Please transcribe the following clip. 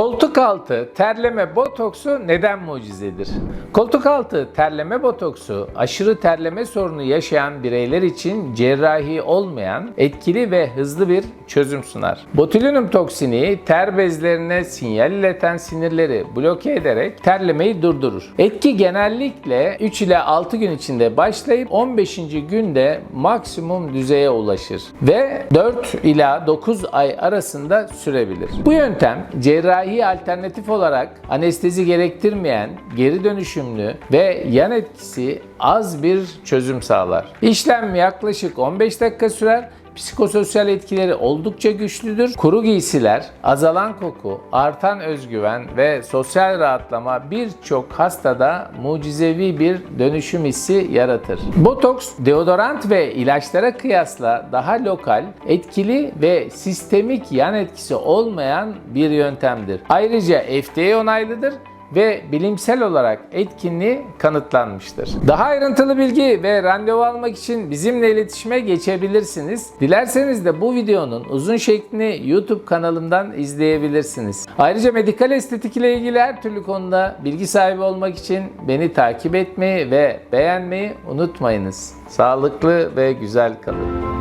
Koltuk altı terleme botoksu neden mucizedir? Koltuk altı terleme botoksu aşırı terleme sorunu yaşayan bireyler için cerrahi olmayan etkili ve hızlı bir çözüm sunar. Botulinum toksini ter bezlerine sinyal ileten sinirleri bloke ederek terlemeyi durdurur. Etki genellikle 3 ile 6 gün içinde başlayıp 15. günde maksimum düzeye ulaşır ve 4 ila 9 ay arasında sürebilir. Bu yöntem cerrahi alternatif olarak anestezi gerektirmeyen, geri dönüşümlü ve yan etkisi az bir çözüm sağlar. İşlem yaklaşık 15 dakika sürer Psikososyal etkileri oldukça güçlüdür. Kuru giysiler, azalan koku, artan özgüven ve sosyal rahatlama birçok hastada mucizevi bir dönüşüm hissi yaratır. Botoks, deodorant ve ilaçlara kıyasla daha lokal, etkili ve sistemik yan etkisi olmayan bir yöntemdir. Ayrıca FDA onaylıdır ve bilimsel olarak etkinliği kanıtlanmıştır. Daha ayrıntılı bilgi ve randevu almak için bizimle iletişime geçebilirsiniz. Dilerseniz de bu videonun uzun şeklini YouTube kanalımdan izleyebilirsiniz. Ayrıca medikal estetik ile ilgili her türlü konuda bilgi sahibi olmak için beni takip etmeyi ve beğenmeyi unutmayınız. Sağlıklı ve güzel kalın.